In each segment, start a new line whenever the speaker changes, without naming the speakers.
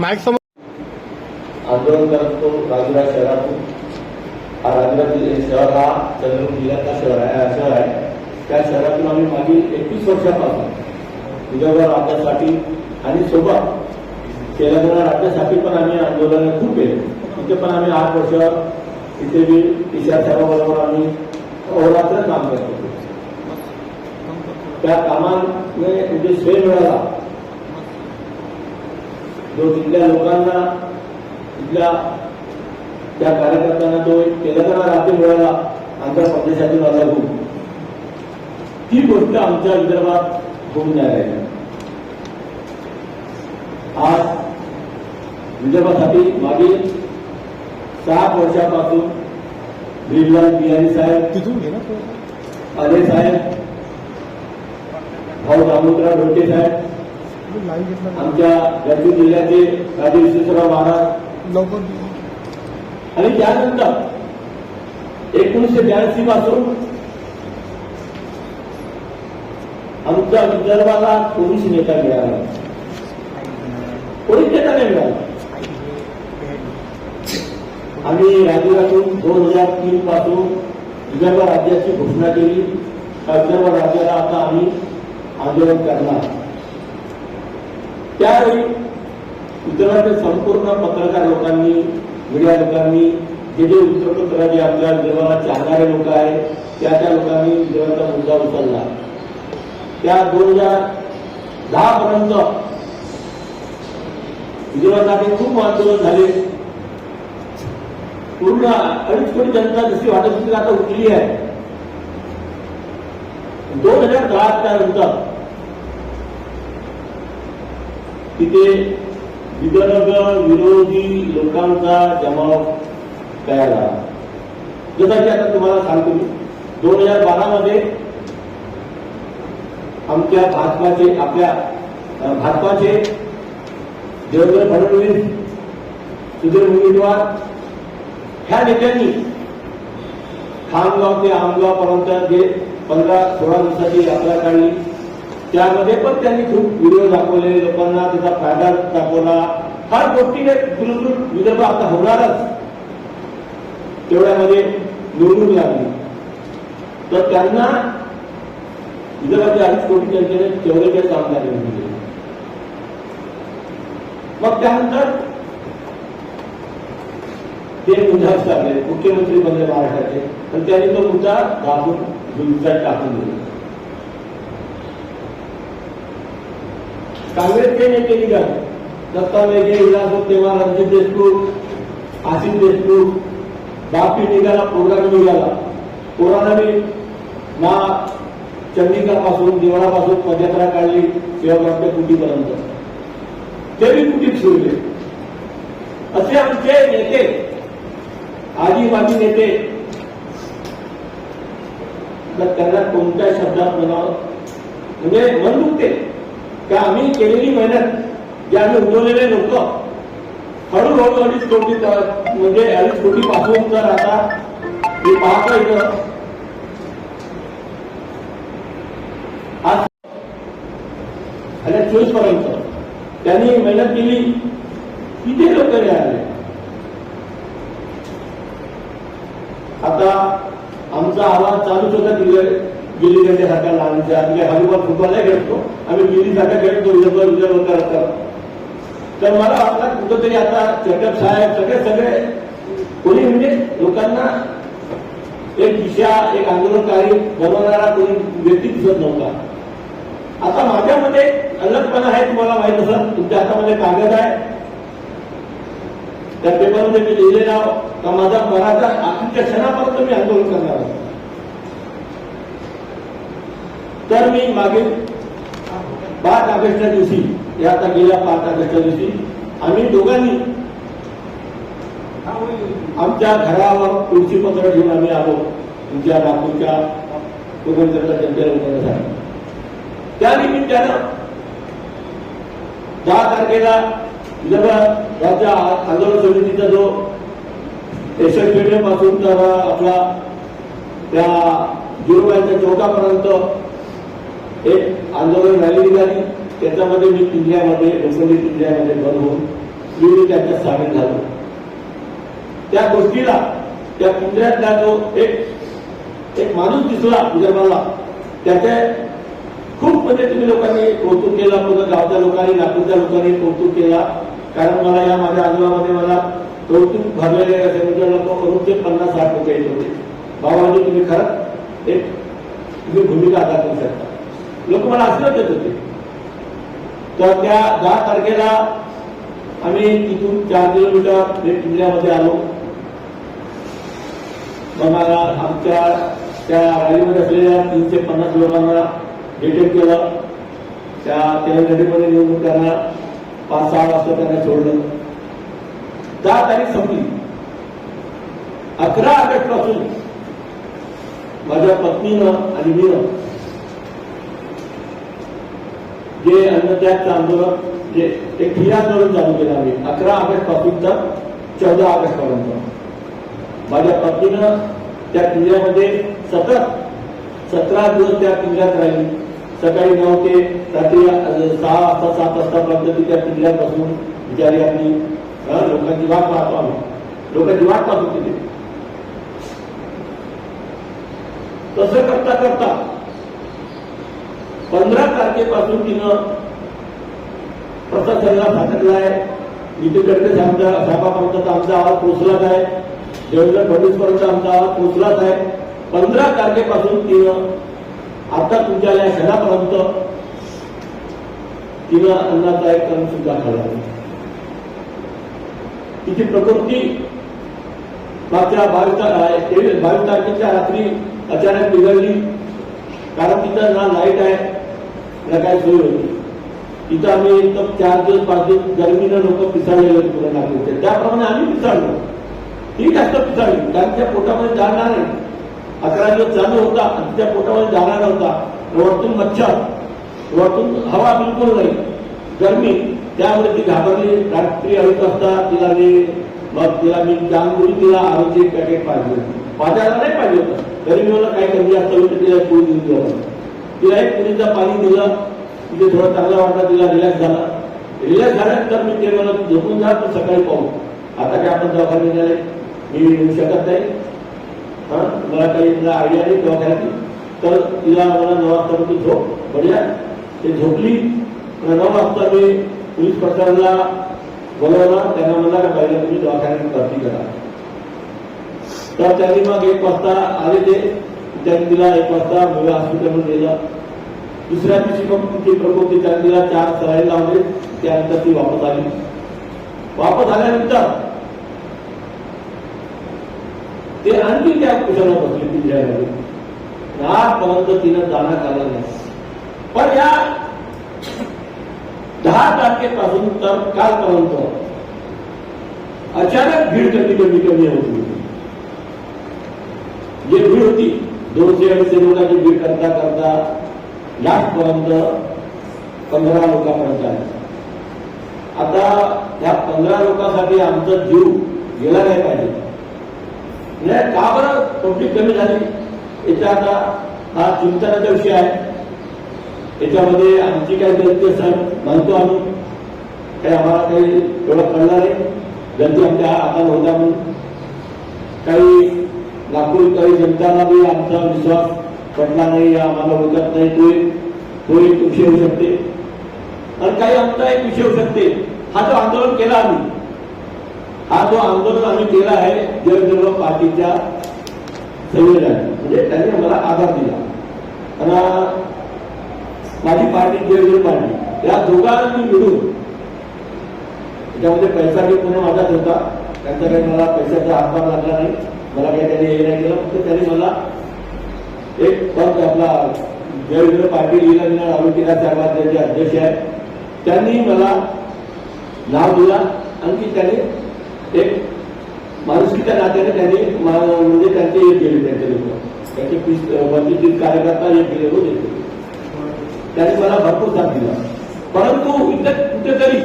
Mic समोर
आंदोलन करत तो राजुरा शहरातून. हा राजुरा म्हणजे शहर हा चंद्रपूर जिल्ह्यातला शहर आहे शहर आहे. त्या शहरातून आम्ही मागील एकवीस वर्षापासून विदर्भ राज्यासाठी आणि सोबत तेलंगणा राज्यासाठी पण आम्ही आंदोलन खूप केले. तिथे पण आम्ही आठ वर्ष तिथे बी ईशा साहेबाबरोबर आम्ही अहोरात्र काम करतो त्या कामाने म्हणजे श्रेय मिळाला. जो तिथल्या लोकांना तिथल्या त्या कार्यकर्त्यांना एक तेलंगणा राज्य मिळाला आंध्र प्रदेशातून आला होऊन ती गोष्ट आमच्या विदर्भात होऊन राहिली आज विदर्भासाठी मागील सात वर्षापासून भीमलाल बिहारी साहेब
तिथून
अजय साहेब भाऊ दामोदरराव ढोटे साहेब आमच्या गडचिरोली जिल्ह्याचे राजे विश्वेश्वरराव महाराज.
लवकर.
आणि त्यानंतर एकोणीसशे ब्याऐंशी पासून आमच्या विदर्भाला कोणीच नेता मिळाला. कोणीच नेता नाही मिळाला. आम्ही राज्यातून दोन हजार तीन पासून विदर्भ राज्याची घोषणा केली. विदर्भ राज्याला आता आम्ही आंदोलन करणार. त्यावेळी विदर्भातील संपूर्ण पत्रकार लोकांनी मीडिया लोकांनी जे जे वृत्तपत्र जे आपल्या विदर्भाला चालणारे लोक आहेत त्या त्या लोकांनी विदर्भाचा मुद्दा उचलला. त्या दोन हजार दहा पर्यंत विदर्भासाठी खूप आंदोलन झाले. पूर्ण अडीच कोटी जनता जशी वाटत होती आता उठली आहे. दोन हजार दहा त्यानंतर तिथे विदर्भ विरोधी लोकांचा जमाव तयार झाला. जसा की आता तुम्हाला सांगतो मी दोन हजार बारा मध्ये आमच्या भाजपाचे आपल्या भाजपाचे देवेंद्र फडणवीस सुधीर मुनगंटीवार ह्या नेत्यांनी खामगाव ते आमगावपर्यंत जे पंधरा सोळा दिवसाची यात्रा काढली. त्यामध्ये पण त्यांनी खूप व्हिडिओ दाखवले लोकांना त्याचा फायदा दाखवला. फार गोष्टीने दुरुदूर विदर्भ आता होणारच. तेवढ्यामध्ये निवडून लागली. तर त्यांना विदर्भाच्या अडीच कोटी जनतेने तेवढे काही काम निवडून दिले. मग त्यानंतर ते मुद्दा विचारले मुख्यमंत्री बनले महाराष्ट्राचे. आणि त्यांनी तो मुद्दा दाबून टाकून दिला. काँग्रेसचे नेते निघाले. दत्ता मेघे विलास तेव्हा रणजित देशमुख आशिष देशमुख बापी निघाला प्रोग्राम निघाला. पोराने ना चंदिकापासून देवळापासून पदयात्रा काढली सेवाग्रामच्या कुटीपर्यंत ते बी कुटीत शिरले असे आमचे नेते आजीबाजी नेते तर त्यांना कोणत्या शब्दात म्हणावं? म्हणजे मन दुखते. की आम्ही केलेली मेहनत जे आम्ही उगवलेले लोक हळूहळू अडीच कोटी म्हणजे अडीच कोटी पासून तर आता मी पाहतो इथं आज आणि चोवीसपर्यंत त्यांनी मेहनत केली किती लोक आले? आता आमचा आवाज चालूच होता तिकडे गिल्ली सारख्या लहानच्या तिकडे हरिभाग फुटबॉल खेळतो आम्ही गिल्ली सारखा खेळतो विदर्भ विदर्भ करत तर मला वाटलं कुठंतरी आता चटप साहेब सगळे सगळे कोणी म्हणजे लोकांना एक दिशा एक आंदोलनकारी बनवणारा कोणी व्यक्ती दिसत नव्हता. आता माझ्यामध्ये अलगपणा आहे तुम्हाला माहीत असं तुमच्या हातामध्ये कागद आहे. त्या पेपरमध्ये मी लिहिले का माझा मराठा आखरीच्या क्षणापर्यंत मी आंदोलन करणार आहे? तर मी मागील पाच ऑगस्टच्या दिवशी या आता गेल्या पाच ऑगस्टच्या दिवशी आम्ही दोघांनी आमच्या घरावर तुळशी पत्र घेऊन आम्ही आलो. तुमच्या नागपूरच्या कोकणच्या जनतेला उतरण्यासाठी त्या निमित्तानं दहा तारखेला विदर्भ राज्य आंदोलन समितीचा जो एसएलपासून तर आपला त्या जिरोबाईच्या चौकापर्यंत एक आंदोलन रॅली निघाली त्याच्यामध्ये मी किल्ल्यामध्ये लोखंडी किल्ल्यामध्ये बनवून मी त्याच्यात सामील झालो. त्या गोष्टीला त्या किल्ल्यातला जो एक एक माणूस दिसला विदर्भाला त्याचे खूप म्हणजे तुम्ही लोकांनी कौतुक केलं पूर्ण गावच्या लोकांनी नागपूरच्या लोकांनी कौतुक केला. कारण मला या माझ्या आजोबामध्ये मला कौतुक भरलेले असे म्हणजे लोक करून ते पन्नास साठ लोक येत होते. भावाने तुम्ही खरंच एक तुम्ही भूमिका अदा करू शकता. लोक मला आशीर्वाद देत होते. तर त्या दहा तारखेला आम्ही तिथून चार किलोमीटर एक किल्ल्यामध्ये आलो. आम्हाला आमच्या त्या रॅलीमध्ये असलेल्या तीनशे पन्नास लोकांना डिटेन केलं. त्या तेलंगणीमध्ये निवडून त्यांना पाच सहा वाजता त्यांना सोडलं. दहा तारीख संपली. अकरा ऑगस्टपासून माझ्या पत्नीनं आणि मीनं जे अन्नत्यागचं आंदोलन जे एक ठिय्या आंदोलन चालू केलं आम्ही. अकरा ऑगस्ट पासून तर चौदा ऑगस्ट पर्यंत. माझ्या पत्नीनं त्या किल्ल्यामध्ये सतत सतरा दिवस त्या किल्ल्यात राहिली. सकाळी नऊ ते रात्री अ, सहा वाजता सात वाजतापर्यंत ती त्या किल्ल्यात बसून बिचारी आपली लोकांची वाट पाहतो आम्ही. लोकांची वाट पाहतो तिथे. तसं करता करता पंधरा तारखेपासून तिनं प्रशासनाला आहे नितीन गडकरी साहेबांचा साहेबापर्यंत आमचा आवाज पोहोचलाच आहे देवेंद्र फडणवीसपर्यंत आमचा आवाज पोहोचलाच आहे. पंधरा तारखेपासून तिनं आता तुमच्या या क्षणापर्यंत तिनं अन्नाचा एक कण सुद्धा खाल्ला तिची प्रकृती मागच्या बावीस ता- बावीस तारखेच्या रात्री अचानक बिघडली. कारण तिथं ना लाइट आहे ना काय सोय होती तिथं आम्ही एकदम चार दिवस पाच दिवस गर्मीनं लोक पिसाळलेले होते पुणे त्याप्रमाणे आम्ही पिसाळलो. ही जास्त पिसाळली. कारण त्या पोटामध्ये जाणार नाही. अकरा दिवस चालू होता आणि त्या पोटामध्ये जाणार नव्हता. वरतून मच्छर वरतून हवा बिलकुल नाही. गरमी. त्यामुळे ती घाबरली. रात्री अडीच वाजता तिला मी मग तिला मी जांभुरी तिला आरोग्य पॅकेट पाहिजे होती. पाजायला नाही पाहिजे होतं. तरी मी मला काय कमी असतं तिला देऊन दिलं तिला एक पुरीचं पाणी दिलं. तिथे थोडा चांगला वाटला तिला रिलॅक्स झाला. रिलॅक्स झाल्यानंतर मी ते मला झोपून जा तू सकाळी पाहू. आता काय आपण दवाखान्यात गेले? मी येऊ शकत नाही. हा? मला काही तिला आयडिया नाही दवाखान्याची तर तिला मला नऊ वाजता तू झोप. बढिया ते झोपली. नऊ वाजता मी पोलीस प्रशासनाला बोलवला. त्यांना म्हणला का पहिला तुम्ही दवाखान्यात भरती करा. तर त्यांनी मग एक वाजता आले ते. त्यांनी तिला एक वाजता मुलं हॉस्पिटलमध्ये नेलं दुसऱ्या दिवशी मग तिची प्रकृती त्यांनी तिला चार सलाईन लावले. त्यानंतर ती वापस आली. वापस आल्यानंतर ते आणखी त्या कुशाला बसली पिंजऱ्यामध्ये. आजपर्यंत तिनं दाना खाल्ला नाही. पण या दहा तारखेपासून तर कालपर्यंत अचानक भीड कमी कमी कमी होती. जे भीड होती दोनशे अडीचशे लोकांची भीड करता करता लास्टपर्यंत पंधरा लोकांपर्यंत आहे आता ह्या पंधरा लोकांसाठी आमचा जीव गेला नाही पाहिजे. नाही का बरं पब्लिक कमी झाली? याचा आता हा चिंतनाचा विषय आहे. याच्यामध्ये आमची काही गलती असेल मानतो आम्ही. काही आम्हाला काही एवढं कळणार नाही. गलती आमच्या आता होता म्हणून. काही नागपूर काही जनताला बी आमचा विश्वास पटला नाही आम्हाला ओळखत नाही तो एक तो एक विषय होऊ शकते. आणि काही आमचा एक विषय होऊ शकते. हा जो आंदोलन केला आम्ही हा जो आंदोलन आम्ही केला आहे जयजन्म पार्टीच्या संयोजनाने म्हणजे त्यांनी आम्हाला आधार दिला. आणि माझी पार्टी जयजन्म पार्टी या दोघांनी मिळून त्याच्यामध्ये पैसा बी पुन्हा माझाच होता त्यांचा मला पैशाचा हातभार लागला नाही. मला काही त्यांनी हे नाही केलं फक्त त्यांनी मला एक पद आपला देवेंद्र पाटील लीला आरोग्य साहेबात त्यांचे अध्यक्ष आहेत त्यांनी मला नाव दिला आणखी त्यांनी एक माणुसकीच्या नात्याने त्यांनी म्हणजे त्यांचे हे केले त्यांचे लोक त्यांचे तीस कार्यकर्ता हे केले होते त्यांनी मला भरपूर साथ दिला. परंतु इथं कुठेतरी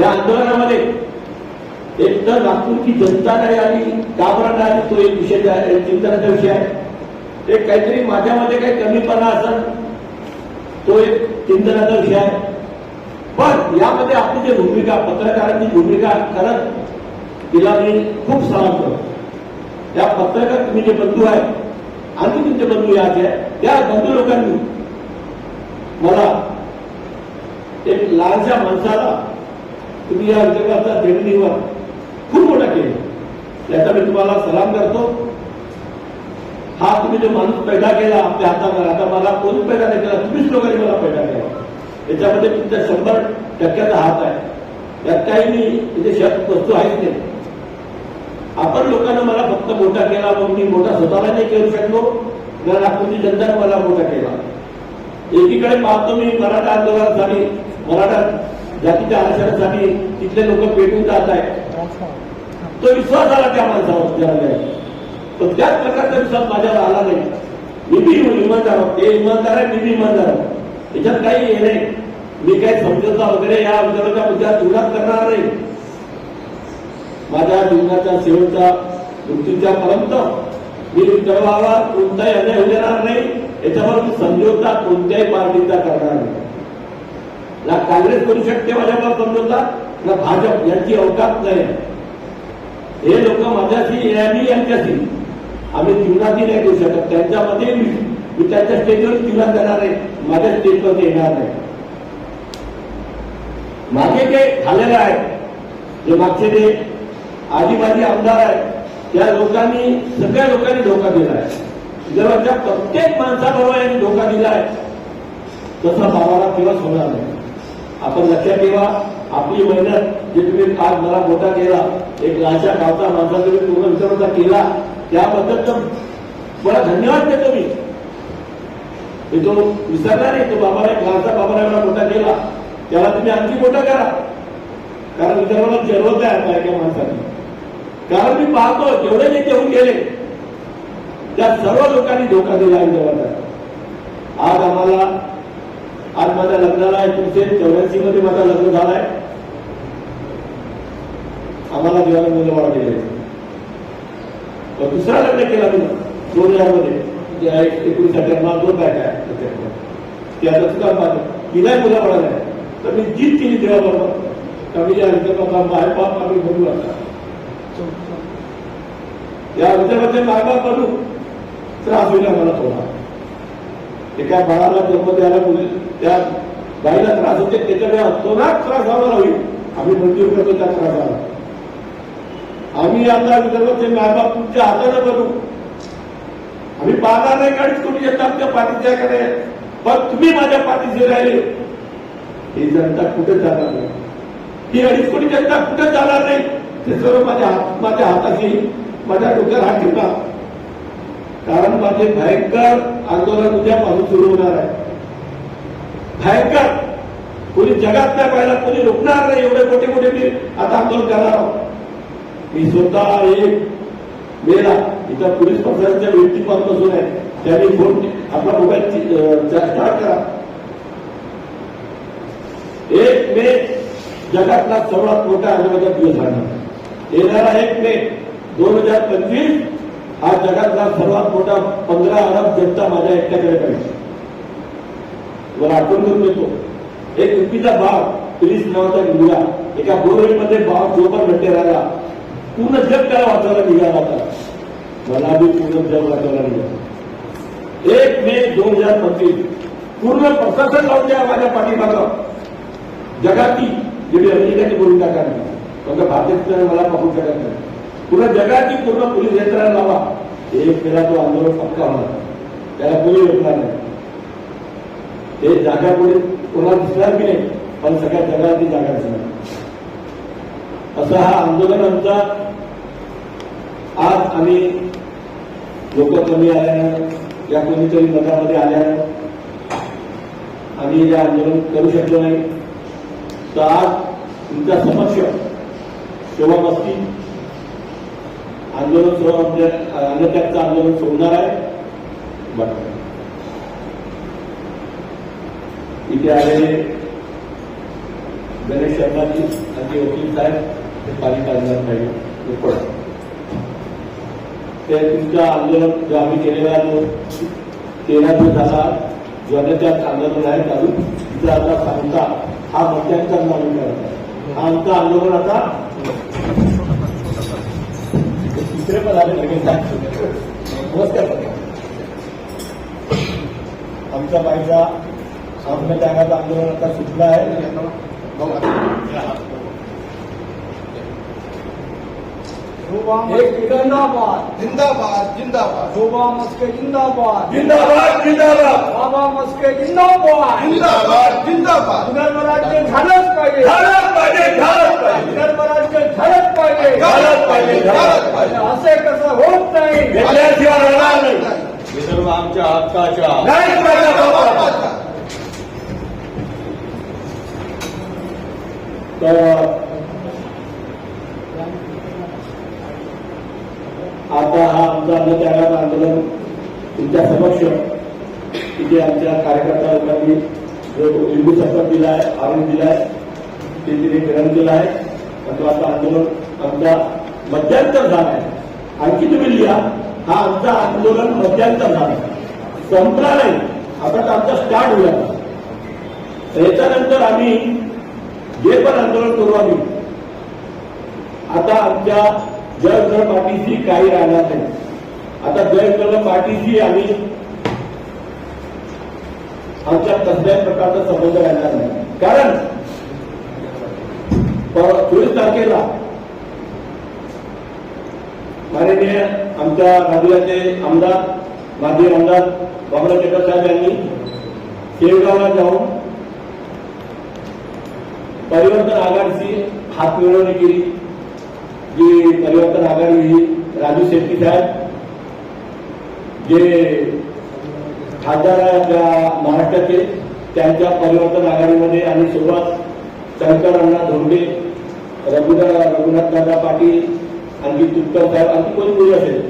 या आंदोलनामध्ये एक तर नागपूरची जनता नाही आली घाबरत आली तो एक विषय आहे, चिंतनाचा विषय आहे. एक काहीतरी माझ्यामध्ये काही कमीपणा असेल तो एक चिंतनाचा विषय आहे. पण यामध्ये आपली जी भूमिका पत्रकारांची भूमिका खरंच तिला मी खूप सलाम करतो. त्या पत्रकार तुम्ही जे बंधू आहेत आणि तुमचे बंधू याच आहे त्या बंधू लोकांनी मला एक लहानशा माणसाला तुम्ही या विदर्भाचा देणगीवर खूप मोठा केलं याचा मी तुम्हाला सलाम करतो. हा तुम्ही जो माणूस पैदा केला आपल्या हातावर आता मला कोणी पैदा नाही केला तुम्हीच लोकांनी मला पैदा केला. याच्यामध्ये तुमच्या शंभर टक्क्याचा हात आहे. त्यात काही मी इथे म्हणजे शब्द वस्तू आहेच नाही. आपण लोकांना मला फक्त मोठा केला मग मी मोठा स्वतःला नाही करू शकलो. कारण नागपूरची जनताने मला मोठा केला. एकीकडे पाहतो मी मराठा आंदोलनासाठी मराठा जातीच्या आरक्षणासाठी तिथले लोक पेटून जात आहेत. तो विश्वास आला त्या माणसावर ज्याला पण त्याच प्रकारचा विश्वास माझ्यावर आला नाही. मी बी इमानदार आहोत ते इमानदार आहे मी बी इमानदार आहोत त्याच्यात काही हे नाही. मी काही समजता वगैरे या विचाराच्या मुद्द्यात जीवनात करणार नाही. माझ्या जीवनाच्या शेवटच्या मृत्यूच्या पर्यंत मी विदर्भाला कोणताही अन्याय होऊ देणार नाही. याच्यावर मी समझोता कोणत्याही पार्टीचा करणार नाही. ना काँग्रेस करू शकते माझ्यावर समजोता ना भाजप यांची अवकाश नाही हे लोक माझ्याशी मी यांच्याशी. आम्ही जीवनाशी नाही देऊ शकत. त्यांच्यामध्ये मी मी त्यांच्या स्टेजवर जीवनात करणार आहे. माझ्या स्टेजवर येणार नाही. मागे जे झालेलं आहे जे मागचे जे आदिवासी आमदार आहेत त्या लोकांनी सगळ्या लोकांनी धोका दिला आहे. विदर्भाच्या प्रत्येक माणसाबरोबर यांनी धोका दिला आहे. तसा भावाला केव्हाच होणार नाही. आपण लक्षात ठेवा आपली मेहनत जे तुम्ही आज मला मोठा केला एक लाशा गावचा माणसा तुम्ही पूर्ण विचारता केला त्याबद्दल तर मला धन्यवाद देतो मी. मी तो विसरला नाही तो बाबाने एक बाबाने बाबाला एवढा मोठा केला त्याला तुम्ही आणखी मोठा करा. कारण विदर्भाला जरूरत आहे आता एका माणसाने. कारण मी पाहतो जेवढे जे येऊन गेले त्या सर्व लोकांनी धोका दिला विदर्भाचा आज आम्हाला आज माझ्या लग्नाला एकोणीशे चौऱ्याऐंशी मध्ये माझं लग्न झालंय आम्हाला देवाला मुलं वाढलेले दुसरा लग्न केला मी दोन हजारमध्ये म्हणजे एकोणीस अठरा दोन बॅग आहे? त्याच्याकडे. सुद्धा माझं तिलाही मुलं वाढायला तर मी जीत केली देवाबरोबर. कमी ज्या विदर्भाचा बाहेर बाप आम्ही बघू आता. या विदर्भाचे मायबाप बनू त्रास होईल मला थोडा. एका बाळाला जन्म द्यायला मुली त्या बाईला त्रास होते त्याच्यामुळे तोनाच त्रास व्हावा होईल आम्ही मंजूर करतो त्या त्रासाला आम्ही आता विदर्भाचे मायबाप तुमच्या हाताने बनू आम्ही पाहणार नाही काढीच कोणी येतात आमच्या पाठीच्याकडे. पण तुम्ही माझ्या पाठीशी राहिले. ही जनता कुठे जाणार नाही? ही अडीच कोणी जनता कुठे जाणार नाही? ते सर्व माझ्या हात माझ्या हाताशी माझ्या डोक्यावर हात ठेवा. कारण माझे भयंकर आंदोलन उद्यापासून सुरू होणार आहे. भयंकर! कोणी जगात नाही पाहिला कोणी रोखणार नाही एवढे मोठे मोठे मी आता आंदोलन करणार आहोत. मी स्वतः एक मेला इथं पोलीस प्रशासनाच्या व्यक्ती बसून आहे. त्यांनी फोन आपला मोबाईल स्टार्ट करा. एक मे जगातला सर्वात मोठा आंदोलनाचा दिवस राहणार येणारा एक मे दोन हजार पंचवीस हा जगातला सर्वात मोठा पंधरा अरब जनता माझ्या एकट्याकडे पाहिजे तुम्हाला आठवण करून देतो. एक युपीचा बाप प्रिन्स नावाचा मुलगा एका बोरवेलमध्ये बाप जोपर घंटे राहिला. पूर्ण जग त्याला वाचायला निघाला होता. मला बी पूर्ण जग वाचायला निघाला. एक मे दोन हजार पंचवीस पूर्ण प्रशासन लावून द्या माझ्या पाठीमागं. जगाती जेवढी बोलून टाका नाही. फक्त भारतीय मला पकडू शकत नाही. पूर्ण जगाची पूर्ण पोलीस यंत्रणा लावा. एक केला तो आंदोलन पक्का होणार. त्याला कोणी रोखणार नाही. ते जागा पुढे कोणाला दिसणार की नाही पण सगळ्या जगातील जागा दिसणार. असा हा आंदोलन आमचा. आज आम्ही लोक कमी आल्यानं या कोणीतरी मतामध्ये आल्यानं आम्ही हे आंदोलन करू शकलो नाही. तर आज तुमच्या समक्ष सेवा बसती आंदोलन सोडून आपल्या अन्नत्यागचं आंदोलन सोडणार आहे. बरं. इथे आलेले गणेश शर्माजी आणि वकील साहेब ते पालिका अधिकार पाहिजे ते पडत ते तुमचं आंदोलन जो आम्ही केलेला जो तेरा दिवस झाला जो अन्नत्याग आंदोलन आहे चालू तिथं आता सांगता हा मध्यांतर नवीन करत आहे. हा आमचा आंदोलन आता तिसरे पण आले लगेच नमस्कार. आमचा बाईचा आमच्या त्यागाचं आंदोलन आता सुटलं आहे
एक जिंदाबाद.
जिंदाबाद जिंदाबाद.
मस्के जिंदाबाद.
जिंदाबाद जिंदाबाद.
बाबा मस्के जिंदाबाद.
जिंदाबाद जिंदाबाद.
झालंच पाहिजे.
झालंच पाहिजे झालंच पाहिजे.
झालंच पाहिजे.
झालंच पाहिजे झालंच पाहिजे.
असे कसं होत नाही.
घेतल्याशिवाय राहणार नाही.
विदर्भ आमच्या हक्काच्या.
नाही. तर आता हा आमचा अन्नत्यागाचं आंदोलन तुमच्या समक्ष तिथे आमच्या कार्यकर्ता लोकांनी जो लिंबू सरकार दिला आहे आरोग्य दिला आहे ते तिने ग्रहण केला आहे आणि तो आता आंदोलन आमचा मध्यांतर झाला आहे आणखी तुम्ही लिहा हा आमचा आंदोलन मध्यांतर झाला संपला नाही आता तर आमचा स्टार्ट होईल याच्यानंतर आम्ही जे पण आंदोलन करू आम्ही आता आमच्या जयगड पाठीशी काही राहणार नाही. आता जयगड पाठीशी आम्ही आमच्या कसल्याच प्रकारचा संबंध राहणार नाही. कारण चोवीस तारखेला माननीय आमच्या राज्याचे आमदार माजी आमदार बाबुराव टेकर साहेब यांनी शेवगावला जाऊन परिवर्तन आघाडीची हात मिळवणी केली. जी परिवर्तन आघाडी ही राजू शेट्टी साहेब जे खासदार महाराष्ट्राचे त्यांच्या परिवर्तन आघाडीमध्ये आणि सोबत शंकर अण्णा धोंडे रघुनाथ रघुनाथ दादा पाटील आणखी तुपकर साहेब आणखी कोणी कोणी असेल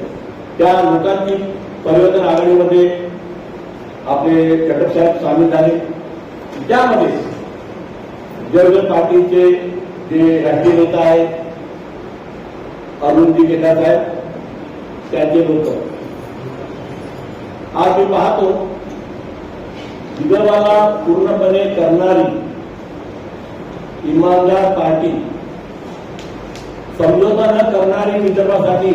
त्या लोकांची परिवर्तन आघाडीमध्ये आपले चटक साहेब सामील झाले. त्यामध्ये जयवंत पाटीलचे जे राष्ट्रीय नेता आहेत अरुणजी घेतात साहेब त्यांचे लोक. आज मी पाहतो विदर्भाला पूर्णपणे करणारी इमानदार पार्टी समझोता न करणारी विदर्भासाठी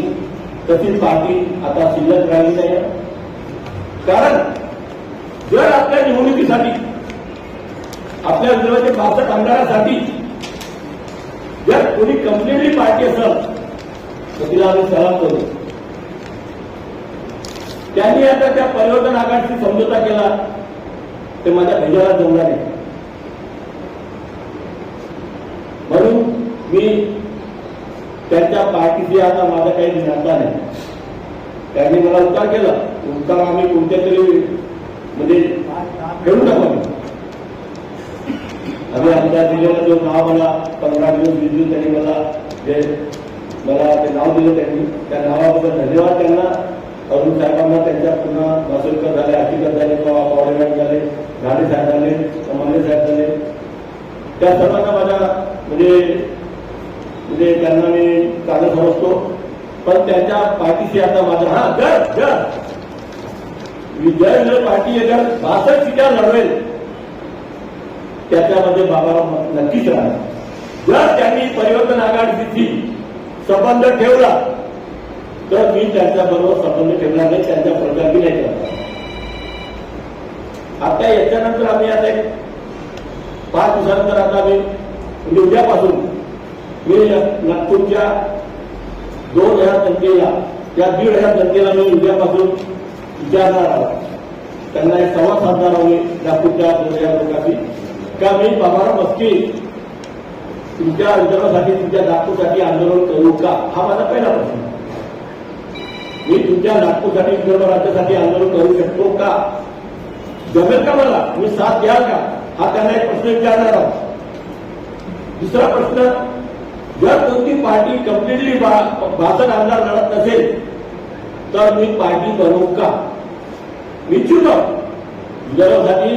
तशीच पार्टी आता शिल्लक राहिली नाही कारण जर आपल्या निवडणुकीसाठी आपल्या विदर्भाच्या बासष्ट आमदारासाठी जर कोणी कम्प्लिटली पार्टी असेल तिला आम्ही सलाम करू. त्यांनी आता त्या परिवर्तन आघाडीशी समझोता केला. ते माझ्या भेजाला जमणार आहे म्हणून मी त्यांच्या पार्टीशी आता माझा काही नाता नाही. त्यांनी मला उपकार केला. उपकार आम्ही कोणत्या तरी म्हणजे खेळू टाकू आम्ही. आमच्या दिलेला जो नाव मला पंधरा दिवस वीस दिवस त्यांनी मला जे मला ते नाव दिलं त्यांनी. त्या नावाबद्दल धन्यवाद त्यांना. अरुण साहेबांना त्यांच्या पुन्हा मासुलकर झाले हकीकत झाले किंवा पावडेवाड झाले घाणे साहेब झाले माने साहेब झाले. त्या सर्वांना माझ्या म्हणजे म्हणजे त्यांना मी चांगलं समजतो. पण त्यांच्या पाठीशी आता माझा हा जर जर विजय जर पाठी जर बासष्ट सीटा लढवेल. त्याच्यामध्ये बाबा नक्कीच राहणार. जर त्यांनी परिवर्तन आघाडीशी संबंध ठेवला तर मी त्यांच्याबरोबर संबंध ठेवला नाही त्यांच्या प्रचार नाही करणार आता याच्यानंतर आम्ही आता एक पाच दिवसानंतर आता आम्ही म्हणजे उद्यापासून मी नागपूरच्या दोन हजार जनतेला त्या दीड हजार जनतेला मी उद्यापासून विचारणार आहोत. त्यांना एक संवाद साधणार आहोत नागपूरच्या दोन हजार लोकांशी का मी बाबाराव मस्की तुमच्या विदर्भासाठी तुमच्या नागपूरसाठी आंदोलन करू का? हा माझा पहिला प्रश्न. मी तुमच्या नागपूरसाठी, विदर्भ राज्यासाठी आंदोलन करू शकतो का? जमेल का मला? मी साथ द्याल का? हा त्यांना एक प्रश्न विचारणार आहोत. दुसरा प्रश्न, जर कोणती पार्टी कम्प्लिटली बासष्ट आमदार लढत नसेल, तर मी पार्टी बनवू का? इच्छुक विदर्भासाठी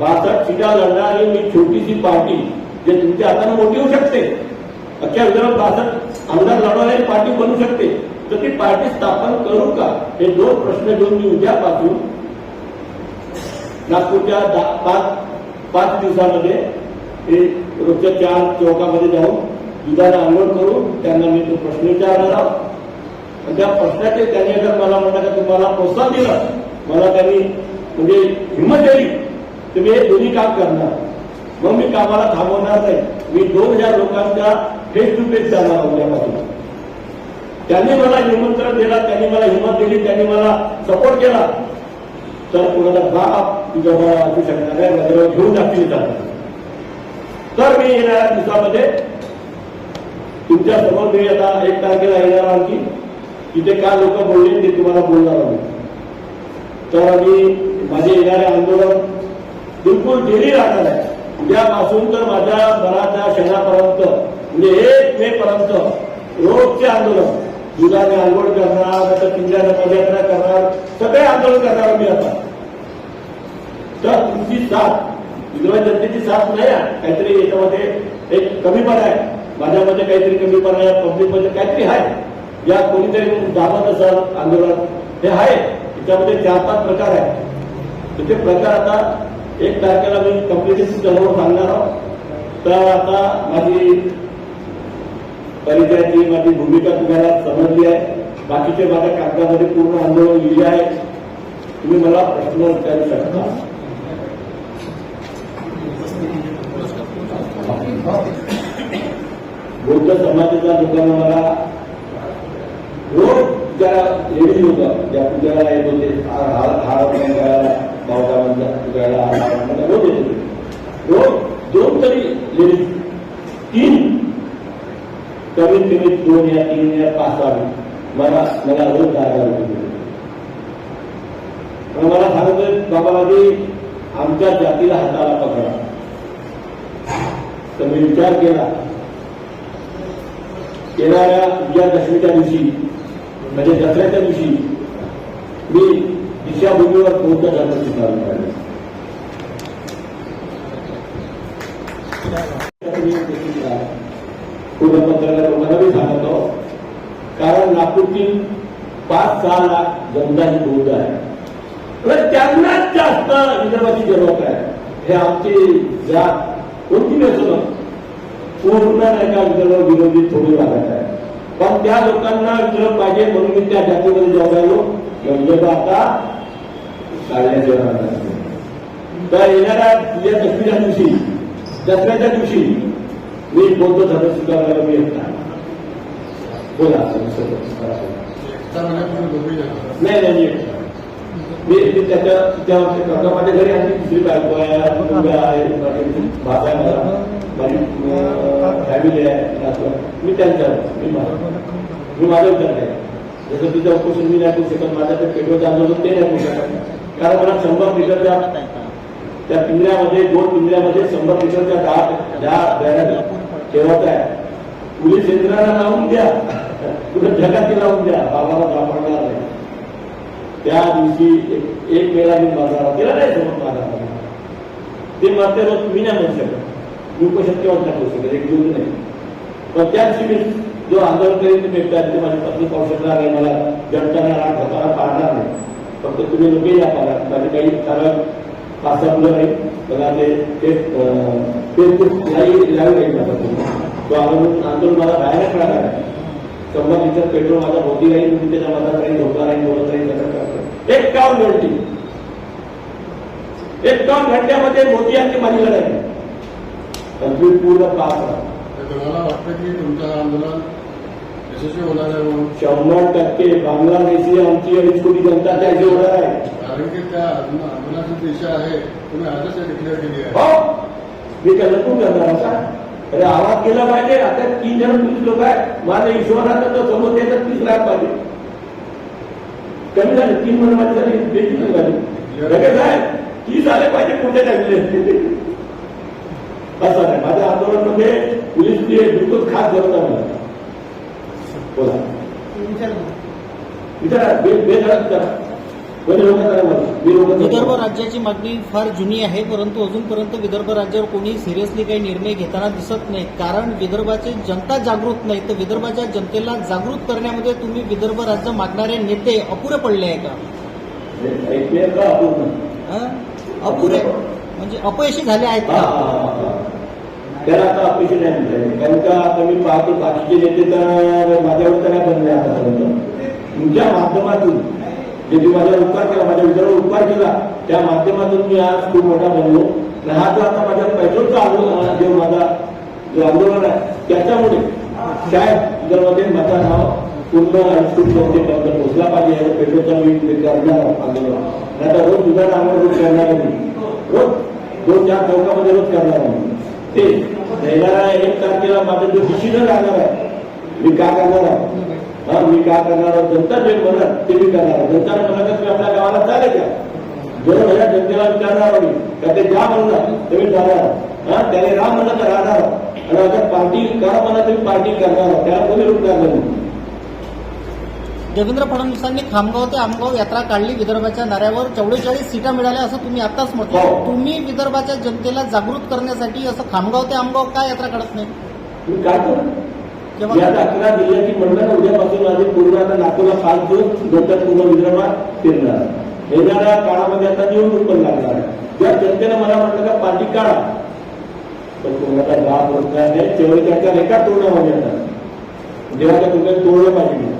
बासष्ट सीटा लढणारी मी छोटीशी पार्टी. जे तुमच्या हाताने मोठी होऊ शकते. अख्ख्या विदर्भात बासष्ट आमदार लढवणारी पार्टी बनू शकते. तर ती पार्टी स्थापन करू का? हे दोन प्रश्न घेऊन मी उद्यापासून नागपूरच्या पाच दिवसामध्ये रोजच्या चार चौकामध्ये जाऊन दुधाला आंघोळ करून त्यांना मी तो प्रश्न विचारणार आहोत. आणि त्या प्रश्नाचे त्यांनी अगर मला म्हणलं का तुम्हाला प्रोत्साहन दिलं, मला त्यांनी म्हणजे हिंमत दिली, तर मी हे दोन्ही काम करणार. मग मी कामाला थांबवणार नाही. मी दोन हजार लोकांच्या फेस टू फेस जाणार उद्यापासून. त्यांनी मला निमंत्रण दिला त्यांनी मला हिंमत दिली त्यांनी मला सपोर्ट केला. तर कोणाला बाप तुझ्या मला असू शकणार आहे नजरेवर घेऊन टाकली जातात तर मी येणाऱ्या दिवसामध्ये तुमच्यासमोर मी आता एक तारखेला येणार आणखी. तिथे काय लोक बोलले ते तुम्हाला बोलणार आहोत. तर आम्ही माझे येणारे आंदोलन बिलकुल डेली राहणार आहे. उद्यापासून तर माझ्या मनाच्या शहरापर्यंत म्हणजे एक मे पर्यंत रोजचे आंदोलन. दुधाने आंघोळ करणार नंतर किल्ल्याने पदयात्रा करणार सगळे आंदोलन करणार मी आता. तर तुमची साथ विधवा जनतेची साथ नाही आहे. काहीतरी याच्यामध्ये एक कमीपणा आहे. माझ्यामध्ये काहीतरी कमीपणा आहे पब्लिकमध्ये काहीतरी आहे. या कोणीतरी दाबत असाल आंदोलन हे आहे. त्याच्यामध्ये चार पाच प्रकार आहे तर ते प्रकार आता एक तारखेला मी कम्प्लिटली समोर सांगणार आहोत तर आता माझी परिचयाची माझी भूमिका तुम्हाला समजली आहे बाकीचे माझ्या कागदामध्ये पूर्ण आंदोलन लिहिले आहे तुम्ही मला प्रश्न विचारू शकता बौद्ध समाजाच्या लोकांना मला रोज ज्या लेडीज़ होतं ज्या पूजाला येत होते हार हार हार करायला बावटामध्ये रोज येत. होते रोज दोन तरी लेडीज तीन. कमीत कमी दोन या तीन या पाच सहा मला मला रोज जागा होती. पण मला सांगतोय बाबाजी आमच्या जातीला हाताला पकडा. तर मी विचार केला. येणाऱ्या विजयादशमीच्या दिवशी म्हणजे दसऱ्याच्या दिवशी मी दिशाभूमीवर बौद्ध धर्म स्वीकारून काढले पूर्ण पत्रकार लोकांना मी सांगतो कारण नागपूरतील पाच सहा लाख जनता ही बौद्ध आहे त्यांनाच जास्त विदर्भाची ज़रूरत आहे हे आमची जात कोणती नसून पूर्ण नाही का विदर्भ विरोधी थोडी वागत आहे पण त्या लोकांना विदर्भ पाहिजे म्हणून मी त्या जातीमध्ये जाऊन राहिलो विदर्भ आता येणार नाही. तर येणाऱ्या या दसऱ्या दिवशी दसऱ्याच्या दिवशी मी बौद्ध धर्म स्वीकारण्याला मी नाही. बोला नाही. नाही मी त्याच्या त्या काका माझ्या घरी आणखी दुसरी बायको आहे मुलगा आहे माझी आहे फॅमिली आहे. मी त्यांच्या मी माझं. मी माझं विचार नाही जसं तिचं उपोषण मी नाही करू शकत माझ्या ते पेट्रोल आंदोलन ते नाही करू शकत. कारण मला शंभर लिटरच्या त्या पिंजऱ्यामध्ये दोन पिंजऱ्यामध्ये शंभर लिटरच्या दहा दहा बॅरल ठेवत आहे. पोलीस यंत्रणा लावून द्या. कुठं जगाती लावून द्या. बाबाला सापडणार नाही. त्या दिवशी एक- एक वेळा मी बाजारात गेला नाही समोर बाजारात ते मात्र रोज मी नाही म्हणू शकत. मी उपोषण केव्हा करू शकत. एक दिवस नाही. पण त्या दिवशी मी जो आंदोलन करेन ते एकटा तिथे माझी पत्नी पाहू शकणार नाही. मला जनताना राग होताना पाडणार नाही. फक्त तुम्ही लोक या करा माझे काही कारण पाच सहा मुलं नाही मला ते फेसबुक लाईव्ह लाईव्ह नाही तो आंदोलन आंदोलन मला बाहेर कळणार आहे शंभर तिथं पेट्रोल माझा होती राहील मी त्याच्या मधात राहील धोका राहील बोलत राहील त्याचा करतो एक काम घंटी एक काम घंट्यामध्ये मोदी यांची माझी लढाई आहे. पूर्ण पास आहे.
तर तुम्हाला वाटतं की तुमचं आंदोलन यशस्वी होणार आहे म्हणून
शंभर टक्के बांगलादेशी आमची अडीच कोटी जनता त्याची होणार आहे.
कारण की त्या आंदोलनाची दिशा आहे तुम्ही आजच डिक्लेअर केली आहे.
हो. मी त्याला तू करणार होता अरे आवाज केला पाहिजे आता तीन जण पोलीस लोक आहेत. माझा हिशोब आता तो समोर त्याच्यात तीस लाख पाहिजे. कमी झाले तीन महिने माझी झाली बेतीस झाली. लगेच आहे. तीस आले पाहिजे पुढच्या टाकले असं नाही माझ्या आंदोलनामध्ये पोलीस बिलकुल खास गरज आहे मला बोला. विचारा बेधडक करा.
विदर्भ राज्याची मागणी फार जुनी आहे परंतु अजूनपर्यंत विदर्भ राज्यावर कोणी सिरियसली काही निर्णय घेताना दिसत नाही. कारण विदर्भाची जनता जागृत नाही तर विदर्भाच्या जनतेला जागृत करण्यामध्ये तुम्ही विदर्भ राज्य मागणारे नेते अपुरे पडले आहे का? अपुरे? म्हणजे अपयशी झाले आहेत का.
त्याला आता अपेक्षा नाही म्हटलं कारण का आता मी पाहतो बाकीचे नेते तर माझ्यावर तर नाही बनले आतापर्यंत तुमच्या माध्यमातून जे तुम्ही माझ्यावर उपकार केला माझ्या विचारावर उपकार केला त्या माध्यमातून मी आज खूप मोठा बनलो. आणि हा जो आता माझ्या पेट्रोलचा आंदोलन जो माझा जो आंदोलन आहे त्याच्यामुळे शायद विदर्भामध्ये माझा नाव पूर्ण हायस्कूल जनतेपर्यंत पोहोचला पाहिजे आणि पेट्रोलचा मी करणार आंदोलन आणि आता रोज दुधाचा आंदोलन रोज करणार नाही रोज दोन चार चौकामध्ये रोज करणार नाही ते येणाऱ्या एक तारखेला माझं जो डिसिजन राहणार आहे मी काय करणार आहे? हा मी काय करणार आहे? जनता जे म्हणत ते मी करणार आहे. जनताने म्हणत मी आपल्या गावाला चालेल का दोन हजार जनतेला विचारणार आहे मी. का ते ज्या म्हणणार ते मी जाणार हा त्याने राम म्हणत राहणार आणि आता पार्टी का म्हणा तुम्ही पार्टी करणार त्याला कोणी रोखणार नाही?
देवेंद्र फडणवीसांनी खामगाव ते आमगाव यात्रा काढली विदर्भाच्या नाऱ्यावर चौवेचाळीस सीटा मिळाल्या असं तुम्ही आताच म्हटलं.
हो.
तुम्ही विदर्भाच्या जनतेला जागृत करण्यासाठी असं खामगाव ते आमगाव का यात्रा काढत नाही?
काय या अकरा जिल्ह्याची मंडळ उद्यापासून माझे पूर्ण आता नागपूरला पाच दिवस डोक्यात पूर्ण विदर्भात फिरणार. येणाऱ्या काळामध्ये आता निवडणूक पण लागणार जर जनतेनं मला म्हटलं का पार्टी काढा. तर कोणाचा राग होत नाही तेवढे त्याच्या रेखा तोडण्यामध्ये येतात देवाच्या तुमच्या तोडलं पाहिजे.